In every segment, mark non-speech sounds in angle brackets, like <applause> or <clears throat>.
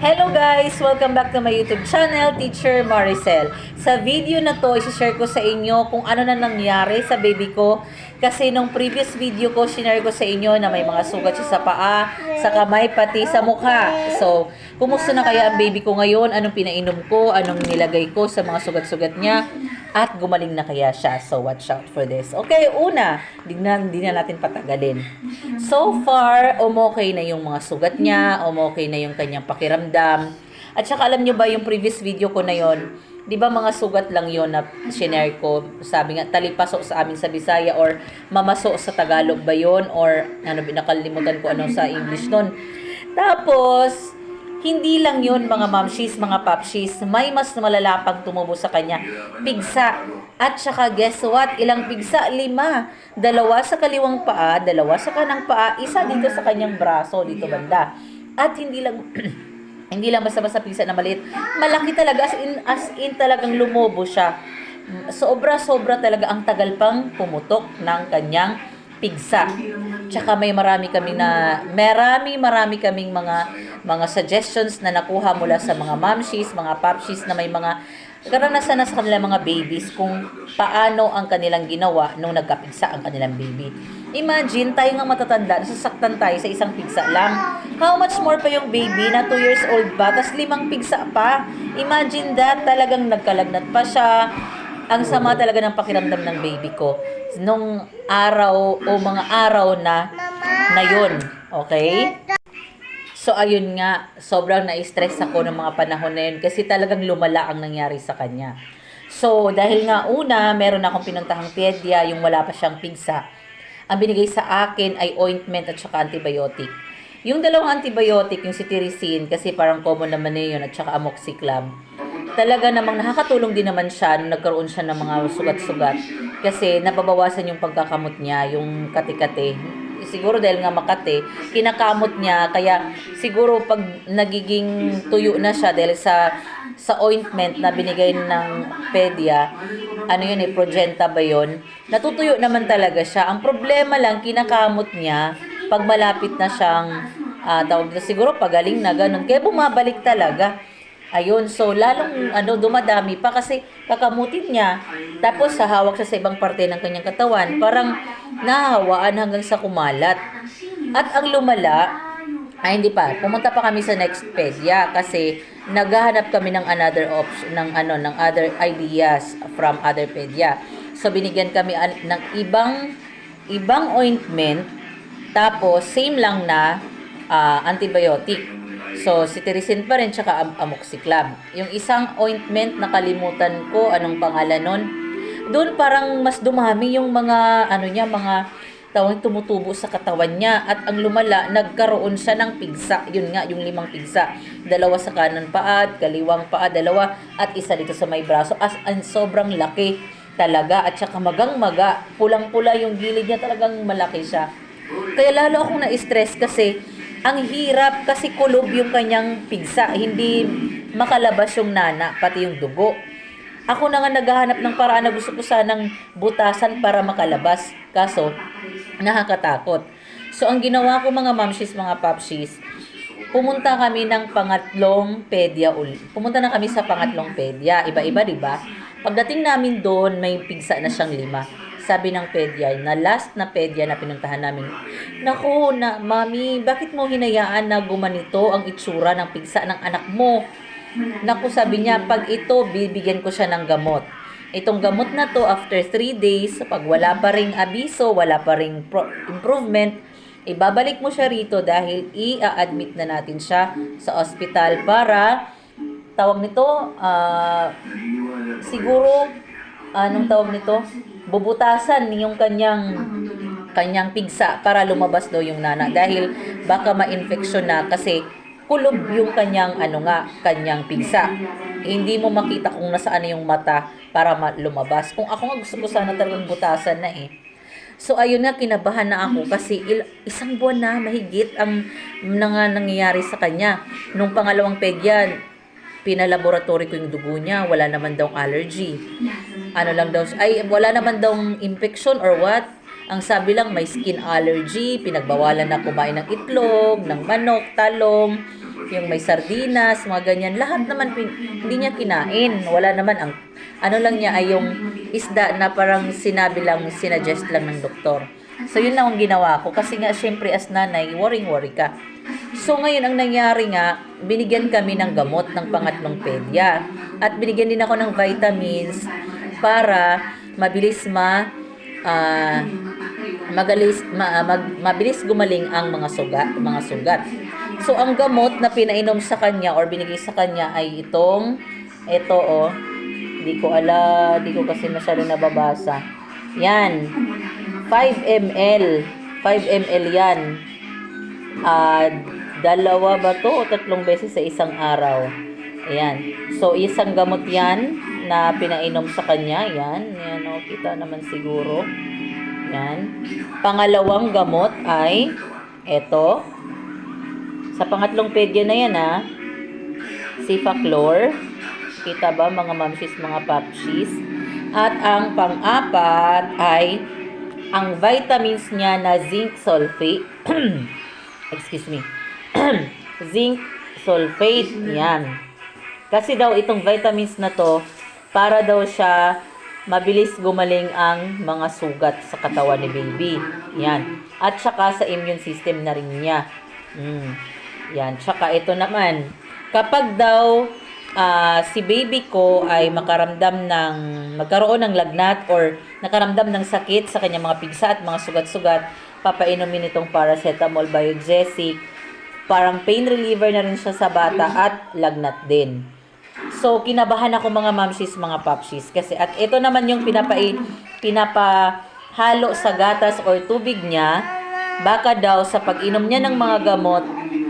Hello guys! Welcome back to my YouTube channel, Teacher Maricel. Sa video na to, isi-share ko sa inyo kung ano na nangyari sa baby ko. Kasi nung previous video ko, sinare ko sa inyo na may mga sugat siya sa paa, sa kamay, pati sa mukha. So, kumusta na kaya ang baby ko ngayon? Anong pinainom ko? Anong nilagay ko sa mga sugat-sugat niya? At gumaling na kaya siya. So, watch out for this. Okay, una, di na, di na natin patagalin. So far, umokay na yung mga sugat niya, umokay na yung kanyang pakiramdam. At saka alam nyo ba yung previous video ko na yon, di ba mga sugat lang yon na shinare ko, sabi nga, talipaso sa amin sa Bisaya or mamaso sa Tagalog ba yon or ano, nakalimutan ko ano sa English nun. Tapos, hindi lang yon mga mamshis, mga papshis, may mas malala pang tumubo sa kanya. Pigsa. At saka guess what? Ilang pigsa? Lima. Dalawa sa kaliwang paa, dalawa sa kanang paa, isa dito sa kanyang braso, dito banda. At hindi lang <clears throat> hindi lang basta-basta pigsa na maliit. Malaki talaga as in, as in talagang lumobo siya. Sobra-sobra talaga ang tagal pang pumutok ng kanyang pigsa. Tsaka may marami kami na marami marami kaming mga mga suggestions na nakuha mula sa mga mamshis, mga papshis na may mga karanasan na sa kanilang mga babies kung paano ang kanilang ginawa nung nagkapigsa ang kanilang baby. Imagine, tayo nga matatanda, nasasaktan tayo sa isang pigsa lang. How much more pa yung baby na 2 years old pa, tas limang pigsa pa. Imagine that, talagang nagkalagnat pa siya. Ang sama talaga ng pakiramdam ng baby ko nung araw o mga araw na na yun. Okay? So, ayun nga, sobrang na-stress ako ng mga panahon na yun kasi talagang lumala ang nangyari sa kanya. So, dahil nga una, meron akong pinuntahang pedya, yung wala pa siyang pigsa. Ang binigay sa akin ay ointment at saka antibiotic. Yung dalawang antibiotic, yung cetirizine, kasi parang common naman na yun, at saka amoxicillin. Talaga namang nakakatulong din naman siya nung nagkaroon siya ng mga sugat-sugat. Kasi nababawasan yung pagkakamot niya, yung kati-kati siguro dahil nga makate, kinakamot niya kaya siguro pag nagiging tuyo na siya dahil sa sa ointment na binigay ng pedya, ano yun eh, progenta ba yun? Natutuyo naman talaga siya. Ang problema lang, kinakamot niya pag malapit na siyang, ah, tawag na siguro pagaling na ganun. Kaya bumabalik talaga. Ayun, so lalong ano dumadami pa kasi kakamutin niya. Tapos hahawak siya sa ibang parte ng kanyang katawan, parang nahawaan hanggang sa kumalat. At ang lumala, ay hindi pa, pumunta pa kami sa next pedya kasi naghahanap kami ng another option ng ano ng other ideas from other pedya. So binigyan kami ng ibang ibang ointment tapos same lang na ah, antibiotic. So, cetirizine pa rin, tsaka am- amoxicillin. Yung isang ointment, nakalimutan ko, anong pangalan nun? Doon parang mas dumami yung mga, ano niya, mga tawag tumutubo sa katawan niya. At ang lumala, nagkaroon siya ng pigsa. Yun nga, yung limang pigsa. Dalawa sa kanan paa, kaliwang paa, dalawa, at isa dito sa may braso. As an sobrang laki talaga. At saka magang-maga. Pulang-pula yung gilid niya, talagang malaki siya. Kaya lalo akong na-stress kasi ang hirap kasi kulob yung kanyang pigsa. Hindi makalabas yung nana, pati yung dugo. Ako na nga naghahanap ng paraan na gusto ko sanang butasan para makalabas. Kaso, nakakatakot. So, ang ginawa ko mga mamshis, mga papshis, pumunta kami ng pangatlong pedya uli. Pumunta na kami sa pangatlong pedya. Iba-iba, di ba? Pagdating namin doon, may pigsa na siyang lima. Sabi ng pedya, na last na pedya na pinuntahan namin, Naku, na, mami, bakit mo hinayaan na gumanito ang itsura ng pigsa ng anak mo? Naku, sabi niya, pag ito, bibigyan ko siya ng gamot. Itong gamot na to, after 3 days, pag wala pa ring abiso, wala pa pro- improvement, ibabalik mo siya rito dahil i-admit na natin siya sa ospital para, tawag nito, ah, siguro, anong tawag nito? Bubutasan yung kanyang kanyang pigsa para lumabas daw yung nana. Dahil baka ma-infection na kasi kulob yung kanyang ano nga kanyang pigsa. Hindi mo makita kung nasaan na yung mata para ma- lumabas. Kung ako nga gusto ko sana talagang butasan na eh. So ayun na kinabahan na ako kasi il- isang buwan na mahigit ang nang nangyayari sa kanya. Nung pangalawang pedyan, pinalaboratory ko yung dugo niya, wala naman daw allergy. Ano lang daw, ay wala naman daw infection or what. Ang sabi lang may skin allergy, pinagbawalan na kumain ng itlog, ng manok, talong, yung may sardinas, mga ganyan. Lahat naman pin- hindi niya kinain. Wala naman ang ano lang niya ay yung isda na parang sinabi lang, sinuggest lang ng doktor. So yun lang ang ginawa ko kasi nga syempre as nanay, worrying-worry ka. So ngayon ang nangyari nga, binigyan kami ng gamot ng pangatlong pedya. At binigyan din ako ng vitamins para mabilis ma ah, magalis ma, mag, mabilis gumaling ang mga sugat, mga sugat. So ang gamot na pinainom sa kanya or binigay sa kanya ay itong ito oh. Di ko ala, di ko kasi masyado nababasa. Yan. 5 ml. 5 ml yan. Ah, dalawa ba to o tatlong beses sa isang araw? Ayan. So, isang gamot yan na pinainom sa kanya. Yan. Yan, o. Kita naman siguro. Yan. Pangalawang gamot ay eto. Sa pangatlong pedya na yan, ha. Sifaclor. Kita ba, mga mamsis, mga papsis? At ang pang-apat ay ang vitamins niya na zinc sulfate. <clears throat> Excuse me. <clears throat> zinc sulfate. Yan. Kasi daw itong vitamins na to, para daw siya mabilis gumaling ang mga sugat sa katawan ni baby. Yan. At saka sa immune system na rin niya. Mm. Yan. Tsaka ito naman, kapag daw ah, si baby ko ay makaramdam ng, magkaroon ng lagnat or nakaramdam ng sakit sa kanyang mga pigsa at mga sugat-sugat, papainumin itong paracetamol biogesic. Parang pain reliever na rin siya sa bata at lagnat din. So, kinabahan ako mga mamsis, mga papsis. Kasi, at ito naman yung pinapai, pinapahalo sa gatas or tubig niya. Baka daw sa pag-inom niya ng mga gamot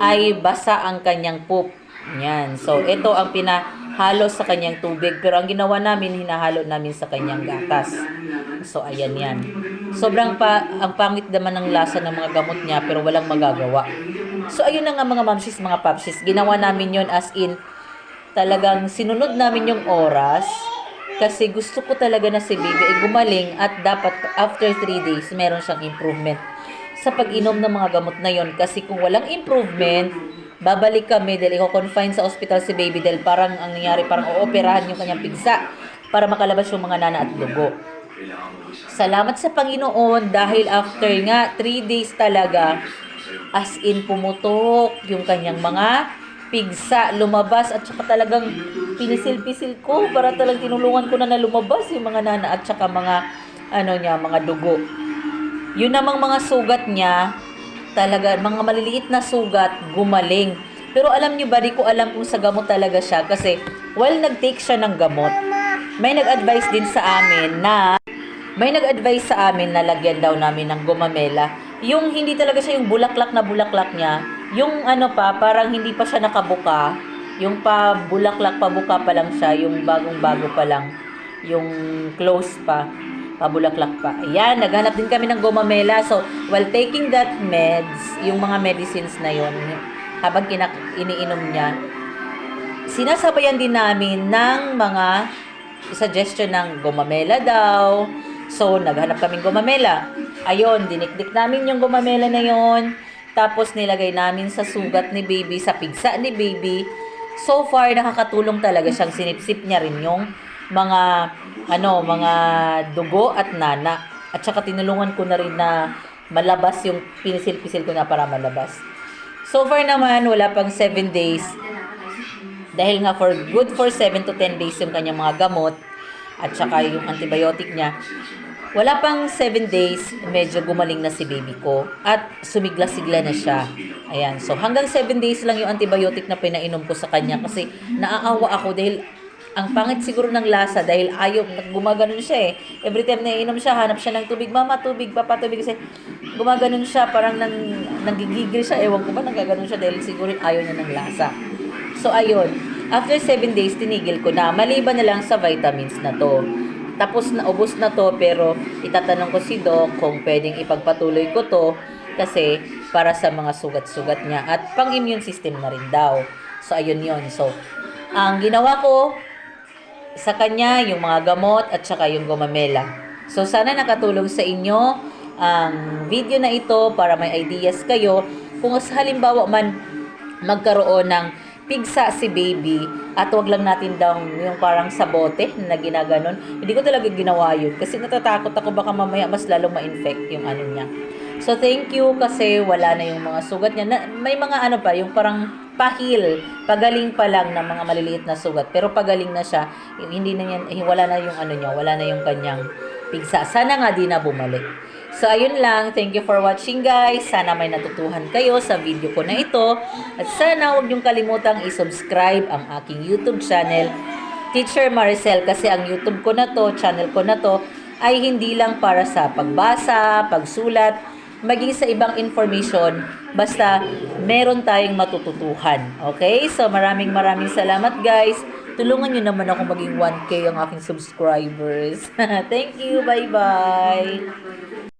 ay basa ang kanyang poop. Yan. So, ito ang pinahalo sa kanyang tubig. Pero ang ginawa namin, hinahalo namin sa kanyang gatas. So, ayan yan. Sobrang pa, ang pangit naman ng lasa ng mga gamot niya, pero walang magagawa. So, ayun na nga mga mamsis, mga papsis. Ginawa namin yon as in, talagang sinunod namin yung oras kasi gusto ko talaga na si baby ay gumaling at dapat after 3 days meron siyang improvement sa pag-inom ng mga gamot na yon kasi kung walang improvement babalik kami dahil i-confine sa hospital si baby dahil parang ang nangyari parang ooperahan yung kanyang pigsa para makalabas yung mga nana at dugo. Salamat sa Panginoon dahil after nga 3 days talaga as in pumutok yung kanyang mga pigsa lumabas at saka talagang pinisil-pisil ko para talagang tinulungan ko na na lumabas yung mga nana at saka mga ano niya mga dugo. Yun namang mga sugat niya talaga mga maliliit na sugat gumaling. Pero alam niyo ba, di ko alam kung sa gamot talaga siya kasi while nag-take siya ng gamot, may nag-advise din sa amin na may nag-advise sa amin na lagyan daw namin ng gumamela. Yung hindi talaga siya yung bulaklak na bulaklak niya. Yung ano pa, parang hindi pa siya nakabuka. Yung pa bulaklak pa buka pa lang siya. Yung bagong-bago pa lang. Yung close pa. Pabulaklak pa. Ayan, naghanap din kami ng gumamela. So, while taking that meds, yung mga medicines na yon habang kinak- iniinom niya, sinasabayan din namin ng mga suggestion ng gumamela daw. So, naghanap kaming gumamela. Ayun, dinikdik namin yung gumamela na yon. Tapos, nilagay namin sa sugat ni baby, sa pigsa ni baby. So far, nakakatulong talaga siyang sinipsip niya rin yung mga, ano, mga dugo at nana. At saka tinulungan ko na rin na malabas yung pinisil-pisil ko na para malabas. So far naman, wala pang 7 days. Dahil nga for good for 7 to 10 days yung kanyang mga gamot at saka yung antibiotic niya. Wala pang 7 days, medyo gumaling na si baby ko at sumigla-sigla na siya. Ayan, so hanggang 7 days lang yung antibiotic na pinainom ko sa kanya kasi naaawa ako dahil ang pangit siguro ng lasa dahil ayaw, gumaganon siya eh. Every time na iinom siya, hanap siya ng tubig. Mama, tubig, papa, tubig. Kasi gumaganon siya, parang nang, nanggigigil siya. Ewan ko ba, nanggaganon siya dahil siguro ayaw niya ng lasa. So, ayun. After 7 days, tinigil ko na. Maliban na lang sa vitamins na to. Tapos na, ubos na to, pero itatanong ko si Doc kung pwedeng ipagpatuloy ko to kasi para sa mga sugat-sugat niya at pang immune system na rin daw. So, ayun yon So, ang ginawa ko sa kanya, yung mga gamot at saka yung gumamela. So, sana nakatulong sa inyo ang video na ito para may ideas kayo. Kung sa halimbawa man magkaroon ng pigsa si baby at wag lang natin daw yung parang sa bote na ginaganon. Hindi ko talaga ginawa yun kasi natatakot ako baka mamaya mas lalong ma-infect yung ano niya. So thank you kasi wala na yung mga sugat niya. Na, may mga ano pa, yung parang pahil, pagaling pa lang ng mga maliliit na sugat. Pero pagaling na siya, hindi na eh, wala na yung ano niya, wala na yung kanyang pigsa. Sana nga di na bumalik. So, ayun lang. Thank you for watching, guys. Sana may natutuhan kayo sa video ko na ito. At sana huwag niyong kalimutang i-subscribe ang aking YouTube channel, Teacher Maricel. Kasi ang YouTube ko na to, channel ko na to, ay hindi lang para sa pagbasa, pagsulat, maging sa ibang information, basta meron tayong matututuhan. Okay? So, maraming maraming salamat, guys. Tulungan nyo naman ako maging 1K ang aking subscribers. <laughs> Thank you. Bye-bye.